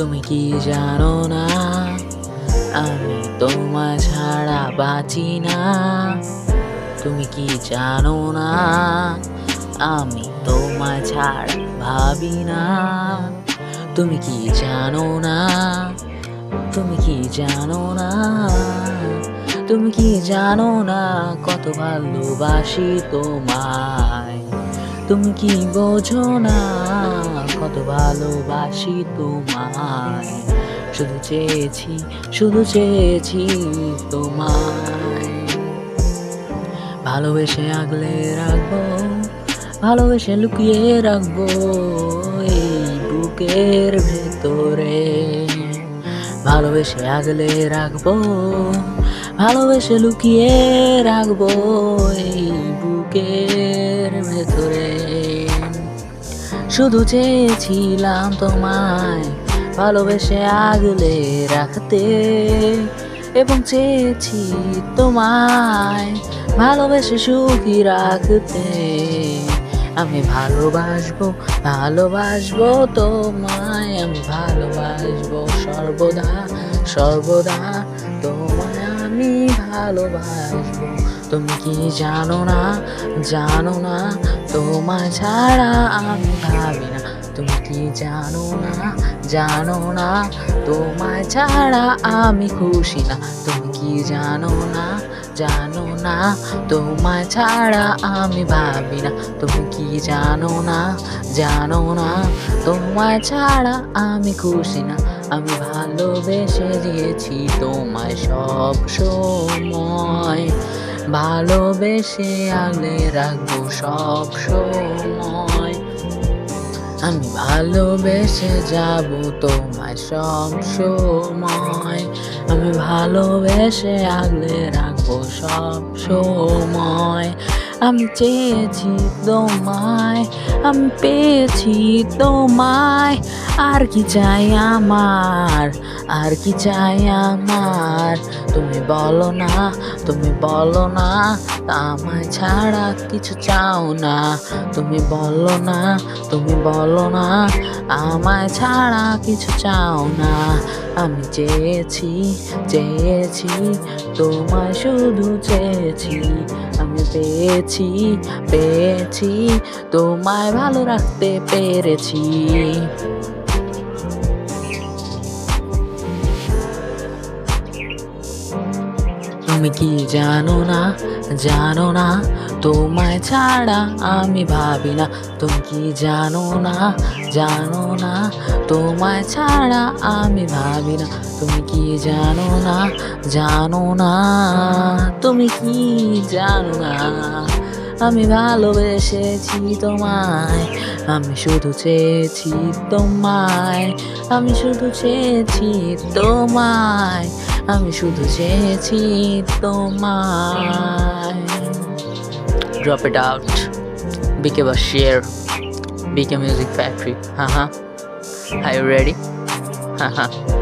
তুমি কি জানো না? আমি তোমায় ছাড়া বাঁচি না। তুমি কি জানো না? আমি তোমায় ছাড়া ভাবি না। তুমি কি জানো না? তুমি কি জানো না? তুমি কি জানো না কত ভালোবাসি তোমায়? তুমি কি বোঝো না? ভালোবাসি তোমায়। শুধু চেয়েছি শুধু চেয়েছি তোমায়। ভালোবেসে আগলে রাখব, ভালোবেসে লুকিয়ে রাখব এই বুকের ভেতরে। ভালোবেসে আগলে রাখব, ভালোবেসে লুকিয়ে রাখব এই বুকের ভেতরে। শুধু চেয়েছিলাম তোমায় ভালোবেসে আগলে রাখতে এবং চেয়েছি তোমায় ভালোবেসে সুখী রাখতে। আমি ভালোবাসবো ভালোবাসবো তোমায়, আমি ভালোবাসবো সর্বদা সর্বদা তোমায় আমি ভালোবাসবো। তুমি কি জানো না? জানো না? তোমায় ছাড়া আমি ভাবি না। তুমি কি জানো না? জানো না? তোমায় ছাড়া আমি খুশি না। তুমি কি জানো না? জানো না? তোমায় ছাড়া আমি ভাবি না। তুমি কি জানো না? জানো না? তোমায় ছাড়া আমি খুশি না। আমি ভালোবেসে দিয়েছি তোমায় সব সময়। ভালোবেসে আগলে রাখব সব সময়। আমি ভালোবেসে যাব তোমায় সব সময়। আমি ভালোবেসে আগলে রাখব সব সময়। আমি চেয়েছি তোমায়, আমি পেয়েছি তোমায়। আর কি চাই আমার, আর কি চাই আমার? তুমি বলো না, তুমি বলো না আমায় ছাড়া কিছু চাও না। তুমি বলো না, তুমি বলো না, আমায় ছাড়া কিছু চাও না। আমি চেয়েছি চেয়েছি, তোমায় শুধু চেয়েছি। আমি পেয়েছি পেয়েছি, তোমায় ভালো রাখতে পেরেছি। তুমি কি জানো না? জানো না। তোমায় ছাড়া আমি ভাবি না। তুমি কি জানো না? জানো না। তোমায় ছাড়া আমি ভাবি না। তুমি কি জানো না? জানো না। তুমি কি জানো না? আমি ভালোবেসেছি তোমায়। আমি শুধু চেয়েছি তোমায়। আমি শুধু চেয়েছি তোমায়। আমি শুধু চেয়েছি তোমায়। ড্রপ ইট আউট বিকে বা শেয়ার বিকে মিউজিক ফ্যাক্টরি হ্যাঁ হ্যাঁ আই রেডি হ্যাঁ হ্যাঁ